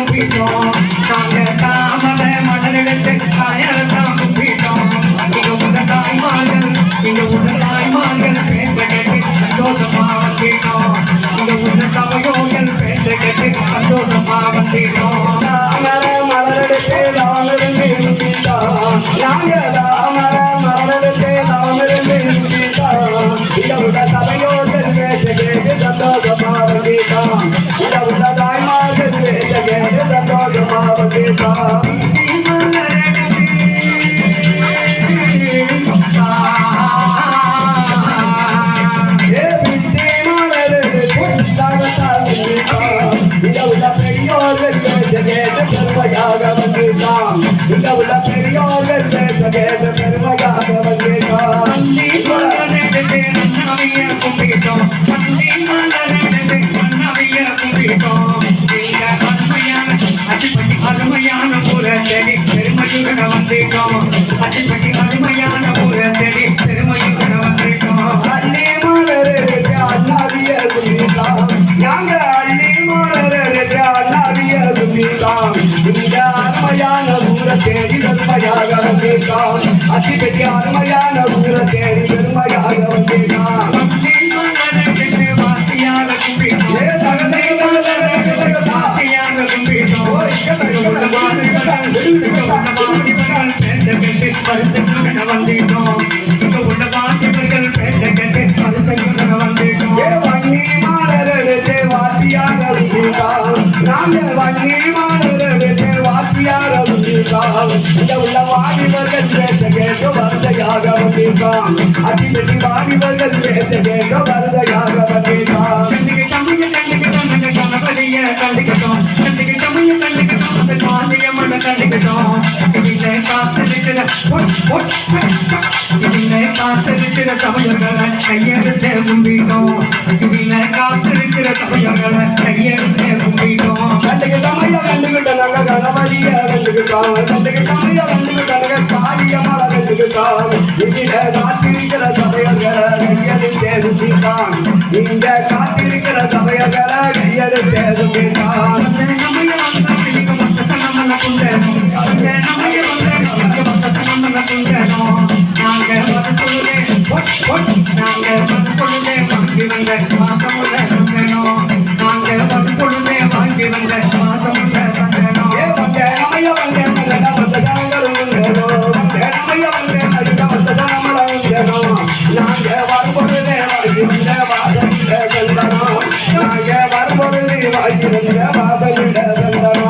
கும்பிட்டோம் நாங்க தாமரை உள்ள பெரியோர்கள் பேச கேட்டு பெருமையாக வந்திட்டோம். அருமையான புற செடி பெருமையுடன் வந்திருக்கோம் அடிப்படி அருமை தேடி பெருமையாக வந்திட்டோம். அத்திப்பட்டி அருமையான ஊரை தேடி பெருமையாக வந்திட்டோம். ஏ தகதை மலரெடுத்து ஏ வன்னி மலரெடுத்து வாத்தியாக கும்பிட்டோம். வன்னி மலரெடுத்து வாத்தியாக கும்பிட்டோம். இந்த உள்ள வாலிபர்கள் பேச கேட்டு வருதையாக வந்திட்டோம். அத்திப்பட்டி வாலிபர்கள் பேச கேட்டு வருதையாக வந்திட்டோம். கையெழுத்து கும்பிட்டோம் இதுல காத்திருக்கிற சமயங்களை கையெழுத்து கும்பிட்டோம் கண்டுகிட்டமையா கண்டுகிட்டனாங்க கணபதிய கண்டுகிட்டோம் கண்டுகிட்டமையா கண்டுகிட்டனாங்க காரியமல கண்டுகிட்டோம் இங்க காத்திருக்கிற சபையர்களை கையெழுத்தே சுத்திட்டான் இங்க காத்திருக்கிற வரும்பொழுதே வாங்கி வாதமிட கந்தனோ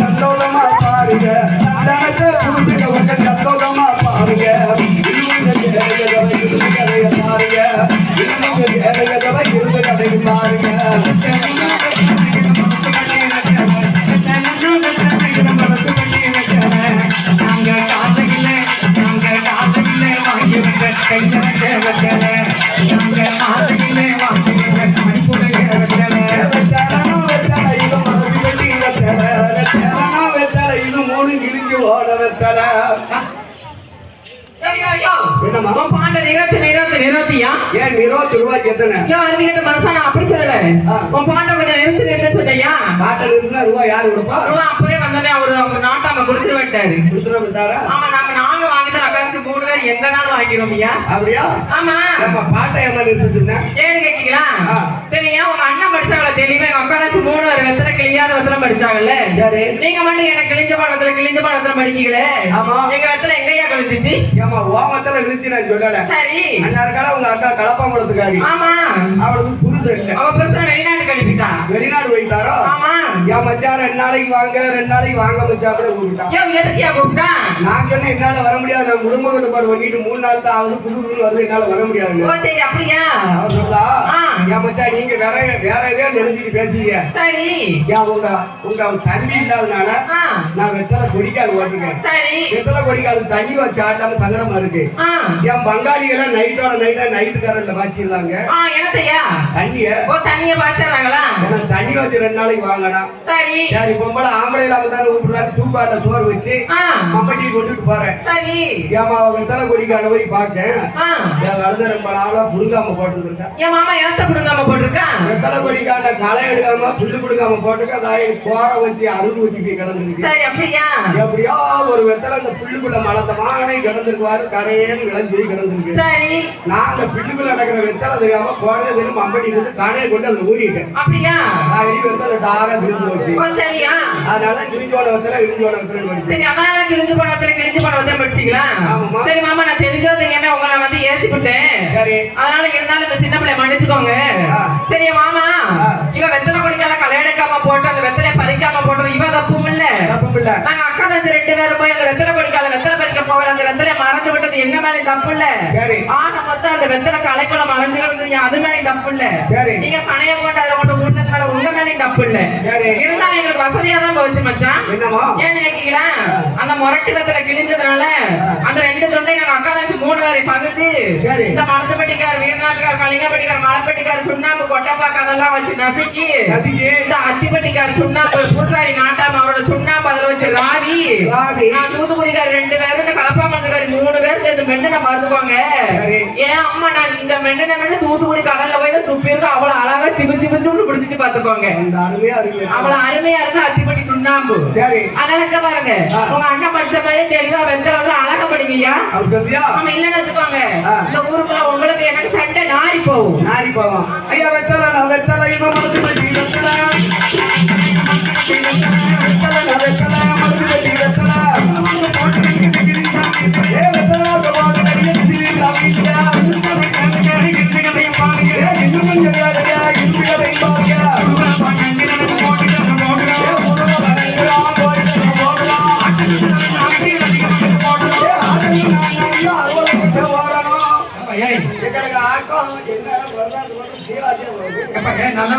சந்தோஷமா பாருங்க சந்தோஷமா பாருங்க பாருங்க பாருங்க. அப்படி சொல்லல. உன் பாண்ட கொஞ்சம் நிறுத்து நிறுத்த சொல்லையா காட்டில் இருந்தா ரூபாய் யாரு கொடுப்பா ரூபா அப்பவே வந்தோடனே அவரு அவங்க நாட்டாம கொடுத்துட விட்டாரா ஆமா நாங்க நாங்க வாங்கி தான் உட்காந்து மூணு பேர் எந்த நாள் வாங்கிடுவோம் ஐயா. அப்படியா? ஆமா. நம்ம பாட்டை ஏமா நிறுத்துச்சுன்னா ஏன்னு கேக்கீங்களா ஆ. சரி ஏன் உங்க அண்ணன் படிச்சாங்களா தெளிவா எங்க உட்காந்து மூணு பேர் வெத்தலை கிளியாத வெத்தலை படிச்சாங்கல்ல? சரி. நீங்க மட்டும் எனக்கு கிழிஞ்ச பாடத்துல கிழிஞ்ச பாடத்துல படிக்கீங்களே? ஆமா. எங்க வெத்தலை எங்கய்யா கழிச்சிச்சு ஏமா ஓமத்துல நிறுத்தி நான் சொல்லல. சரி. அண்ணாருக்கால உங்க அக்கா கலப்பாங்குளத்துக்காரி ஆமா. அவளுக்கு புருஷன் இல்ல. அவ பெருசா வெளிநாட்டு கழிப்பிட்டா வெளிநாடு போயிட்டாரோ? ஆமா. என் மச்சான் ரெண்டு நாளைக்கு வாங்க ரெண்டு நாளைக்கு வாங்க மச்சா கூட கூப்பிட்டான். ஏன் எதுக்கியா கூப்பிட்டா? நான் சொன்னேன் என்னால வர முடியாது நான் குடும்ப கட்டுப்பாடு பண்ணிட்டு மூணு நாள் தான் ஆகுது புது புது வருது என்னால வர முடியாது ஓ சரி அப்படியா? அவன் சொல்லா. என் மச்சான் நீங்க வேற வேற எதையோ நினைச்சிட்டு பேசுறீங்க. சரி. ஏன் உங்க உங்க தண்ணி இல்லாதனால நான் வெத்தலை கொடிக்கால் ஓட்டிருக்கேன் சரி. வெத்தலை கொடிக்கால் தண்ணி வச்சு ஆட்டாம சங்கடமா இருக்கு. என் பங்காளிகளை நைட்டோட நைட்டா நைட்டு கரண்ட்ல பாய்ச்சிருந்தாங்க என்னத்தையா? தண்ணிய ஓ தண்ணிய பாய்ச்சறாங்களா எனக்கு தண்ணி வச்சு ரெண்டு நாளைக்கு வாங்கடா சரி. சரி பொம்பளை ஆம்பளை இல்லாம தானே வீட்டுல தூப்பாட்ட சோறு வச்சு மம்பட்டி கொண்டுட்டு போறேன். சரி. ஏமா வெத்தலை கொடிக்கால போய் பார்த்தேன் ஆ, என் கழுத ரொம்ப நாளா புடுங்காம போட்டுருக்கேன் என் மாமா இனத்தை புடுங்காம போட்டிருக்கான் வெத்தலை கொடிக்கால களை எடுக்காம புல்லு பிடுங்காம போட்டுக்க அதாயி கோர வச்சு அருள் ஊத்தி போய் கிடந்துருக்கு. சரி அப்படியா? எப்படியோ ஒரு வெத்தலை அந்த புல்லுக்குள்ள மலத்த மாங்கனை கிடந்திருக்குவாரு கரையேன்னு விளைஞ்சு கிடந்திருக்கு. சரி. நான் அந்த பில்லுக்குள்ள நடக்கிற வெத்தலை தெரியாம கோடையை தெரியும் அம்பட்டி இருந்து கடையை கொண்டு ஊறிட்டேன். அப்படியா? நான் வெளியே வெத்தலை டாரா போச்சு. சரியா? அதனால வெத்தலை இடிஞ்சோட வெத்தலை படிச்சு சரி அதனால கிழிஞ்சு போன வத்தல கிழிஞ்சு போன வத்தல படிச்சீங்களா. சரி மாமா நான் தெரிஞ்சோ தெரியாம உங்களை வந்து ஏசி விட்டேன் சரி. அதனால இருந்தாலும் இந்த சின்ன பிள்ளை மன்னிச்சுக்கோங்க. சரி மாமா. இவ வெத்தலை கொடிக்கால களை எடுக்காம போட்டு அந்த வெத்தலையை பறிக்காம போட்டது இவ தப்பும் இல்ல தப்பு பிள்ளை நாங்க அக்கா தங்கச்சி ரெண்டு பேரும் போய் அந்த வெத்தலை கொடிக்கால வெத்தலை பறிக்க போகல அந்த வெத்தலையை மறந்து விட்டது. எங்க மேலே தப்பு இல்ல ஆக மொத்தம் அந்த வெத்தலை கலைக்குள்ள மறைஞ்சு கிடந்தது. அது மேலே தப்பு இல்ல சரி. நீங்க பணைய போட்டு அதுல கொண்டு ஊட்டது மேல உங்க மேலேயும் தப்பு இல்ல. இருந்தாலும் எங்களுக்கு வசதியா தான் போச்சு மச்சான். ஏன்னு கேக்கீங்களா அந்த முரட்டு வெத்தலை கிழிஞ்சதுனால மூணு பகுத்து சரி. இந்த மணத்தப்பட்டிக்கார் வீரநாட்டுக்கார் கலிங்கப்பட்டிக்கார் மலைப்பட்டிக்கார் சுண்ணாம்பு கொட்டப்பாக்கு அதெல்லாம் வச்சு நசுக்கி. இந்த அத்திப்பட்டிக்கார் சுண்ணாம்பு பூசாரி நாட்டாம அவரோட சுண்ணாம்பு அதில் வச்சு ராவி. நான் தூத்துக்குடிக்கார் ரெண்டு பேரும் இந்த கலப்பாமத்துக்கார் மூணு பேர் சேர்ந்து மெண்டனை மறந்துக்கோங்க சரி. ஏன் அம்மா நான் இந்த மெண்டனை மெண்டு தூத்துக்குடி கடல்ல போய் தான் துப்பி இருக்கு அவ்வளவு அழகா சிபு சிபு இந்த அருமையா இருக்கு அவ்வளவு அருமையா இருக்கு அத்திப்பட்டி சுண்ணாம்பு சரி அதனால பாருங்க. உங்க அண்ணன் படிச்ச மாதிரி தெளிவா வெந்தளவுல அழகா படிங்கய்யா ஆமா இல்லன்னு வச்சுக்கோங்க. இந்த ஊருக்குள்ள உங்களுக்கு எனக்கு சண்டை நாரி போகும். நாரி போவோம் ஐயா வெத்தலை வெத்தலை இவன் மனசு வெத்தலை வெத்தலை வெத்தலை. ஏன் நல்லா